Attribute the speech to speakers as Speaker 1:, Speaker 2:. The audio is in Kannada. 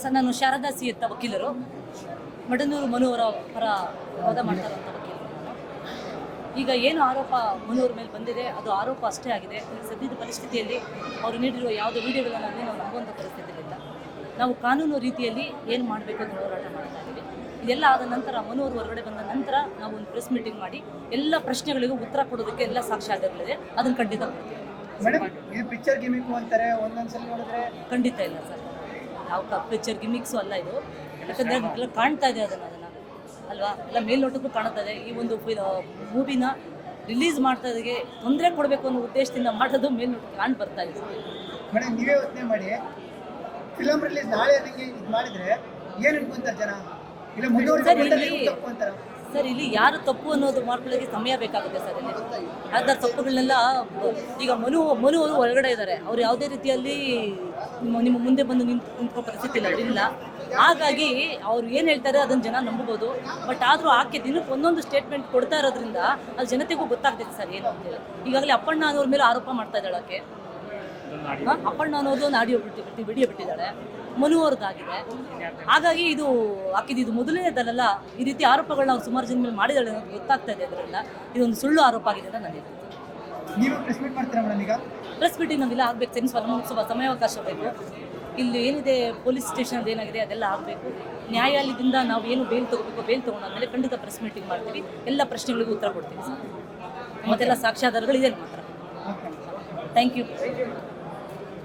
Speaker 1: ಸರ್ ನಾನು ಶಾರದಾ ಸಿ ಅಂತ ವಕೀಲರು ಮಡನೂರು ಮನುವರ ಪರ ವಾದ ಮಾಡ್ತಾರಂಥ ವಕೀಲರು. ಈಗ ಏನು ಆರೋಪ ಮನುವರ ಮೇಲೆ ಬಂದಿದೆ ಅದು ಆರೋಪ ಅಷ್ಟೇ ಆಗಿದೆ. ಸದ್ಯದ ಪರಿಸ್ಥಿತಿಯಲ್ಲಿ ಅವರು ನೀಡಿರುವ ಯಾವುದೇ ವಿಡಿಯೋಗಳನ್ನು ನಾವು ನಂಬುವಂಥ ಪರಿಸ್ಥಿತಿಯಲ್ಲಿಲ್ಲ ನಾವು ಕಾನೂನು ರೀತಿಯಲ್ಲಿ ಏನು ಮಾಡಬೇಕು ಅಂತ ಹೋರಾಟ ಮಾಡ್ತಾ ಇದ್ದೀವಿ. ಇದೆಲ್ಲ ಆದ ನಂತರ ಮನೋರು ಹೊರಗಡೆ ಬಂದ ನಂತರ ನಾವು ಒಂದು ಪ್ರೆಸ್ ಮೀಟಿಂಗ್ ಮಾಡಿ ಎಲ್ಲ ಪ್ರಶ್ನೆಗಳಿಗೂ ಉತ್ತರ ಕೊಡೋದಕ್ಕೆ ಎಲ್ಲ ಸಾಕ್ಷ್ಯಾಧಾರಗಳಿದೆ. ಅದನ್ನು ಖಂಡಿತ.
Speaker 2: ಮೇಡಮ್ ಇದು ಪಿಕ್ಚರ್ ಅಂತಾರೆ ಒಂದೊಂದ್ಸಲ ನೋಡಿದ್ರೆ
Speaker 1: ಖಂಡಿತ ಇಲ್ಲ ಸರ್. ಯಾವ ಪಿಕ್ಚರ್ ಗಿಮಿಕ್ಸು ಅಲ್ಲ ಇದು. ಯಾಕಂದರೆ ಎಲ್ಲ ಕಾಣ್ತಾ ಇದೆ ಅದನ್ನು ಅದನ್ನು. ಅಲ್ವಾ? ಎಲ್ಲ ಮೇಲ್ನೋಟಕ್ಕೂ ಕಾಣ್ತಾ ಇದೆ. ಈ ಒಂದು ಮೂವಿನ ರಿಲೀಸ್ ಮಾಡ್ತಾ ಇದ್ದಾಗೆ ತೊಂದರೆ ಕೊಡಬೇಕು ಅನ್ನೋ ಉದ್ದೇಶದಿಂದ ಮಾಡೋದು ಮೇಲ್ನೋಟಕ್ಕೆ ಕಾಣ್ ಬರ್ತಾ ಇದೆ.
Speaker 2: ಮೇಡಮ್ ನೀವೇ ಯೋಚನೆ ಮಾಡಿ. ಫಿಲಮ್ ರಿಲೀಸ್ ನಾಳೆ ಇದು ಮಾಡಿದ್ರೆ ಏನು ಅನ್ಕೊಂತಾರೆ ಜನ? ಇಲ್ಲ
Speaker 1: ಸರ್, ಸರ್, ಇಲ್ಲಿ ಯಾರು ತಪ್ಪು ಅನ್ನೋದು ಮಾಡ್ಕೊಳ್ಳೋಕೆ ಸಮಯ ಬೇಕಾಗುತ್ತೆ ಸರ್ ಇಲ್ಲಿ. ಅದರ ತಪ್ಪುಗಳನ್ನೆಲ್ಲ ಈಗ ಮನು ಮನು ಅವರು ಹೊರಗಡೆ ಇದ್ದಾರೆ. ಅವ್ರು ಯಾವುದೇ ರೀತಿಯಲ್ಲಿ ನಿಮ್ಮ ಮುಂದೆ ಬಂದು ನಿಂತು ನಿಂತ್ಕೋ ಪರಿಸ್ಥಿತಿ ಇಲ್ಲ ಹಾಗಾಗಿ ಅವ್ರು ಏನು ಹೇಳ್ತಾರೆ ಅದನ್ನು ಜನ ನಂಬಬಹುದು. ಬಟ್ ಆದರೂ ಆಕೆ ದಿನಕ್ಕೆ ಒಂದೊಂದು ಸ್ಟೇಟ್ಮೆಂಟ್ ಕೊಡ್ತಾ ಇರೋದ್ರಿಂದ ಅದು ಜನತೆಗೂ ಗೊತ್ತಾಗ್ತೈತೆ ಸರ್ ಏನು ಅಂತೇಳಿ ಈಗಾಗಲೇ ಅಪ್ಪಣ್ಣ ಅನ್ನೋರ ಮೇಲೆ ಆರೋಪ ಮಾಡ್ತಾ ಇದ್ದಾಳೆ ಆಕೆ? ಅಪ್ಪಣ್ಣ ಅನ್ನೋದು ಆಡಿಯೋ ಬಿಟ್ಟು ಬಿಟ್ಟು ಬಿಡಿಯ ಬಿಟ್ಟಿದ್ದಾಳೆ. ಮನುವರದ್ದಾಗಿದೆ ಹಾಗಾಗಿ ಇದು ಆಕಿದು ಇದು ಮೊದಲನೇದಲ್ಲ ಈ ರೀತಿ ಆರೋಪಗಳನ್ನ ಅವ್ರು ಸುಮಾರು ಜನ ಮೇಲೆ ಮಾಡಿದಾಳೆ ಅನ್ನೋದು ಗೊತ್ತಾಗ್ತಾ ಇದೆ ಅದರಿಂದ ಇದೊಂದು ಸುಳ್ಳು ಆರೋಪ ಆಗಿದೆ ಅಂತ ನನಗೆ
Speaker 2: ನೀವು ಪ್ರೆಸ್ ಮೀಟ್ ಮಾಡ್ತೀರಾ ಮೇಡಮ್ ಈಗ?
Speaker 1: ಪ್ರೆಸ್ ಮೀಟಿಂಗ್ ಆಗಬೇಕು. ಸೆನ್ಸ್ ಸ್ವಲ್ಪ ಸಮಯಾವಕಾಶ ಬೇಕು. ಇಲ್ಲಿ ಏನಿದೆ ಪೊಲೀಸ್ ಸ್ಟೇಷನ್ ಏನಾಗಿದೆ ಅದೆಲ್ಲ ಆಗಬೇಕು. ನ್ಯಾಯಾಲಯದಿಂದ ನಾವು ಏನು ಬೇಲ್ ತಗೋಬೇಕು ಬೇಲ್ ತಗೊಂಡಾದ್ಮೇಲೆ ಖಂಡಿತ ಪ್ರೆಸ್ ಮೀಟಿಂಗ್ ಮಾಡ್ತೀವಿ. ಎಲ್ಲ ಪ್ರಶ್ನೆಗಳಿಗೂ ಉತ್ತರ ಕೊಡ್ತೀವಿ ಸರ್. ಮತ್ತೆಲ್ಲ ಸಾಕ್ಷ್ಯಾಧಾರಗಳು ಇದೆ ಮಾತ್ರ. Thank you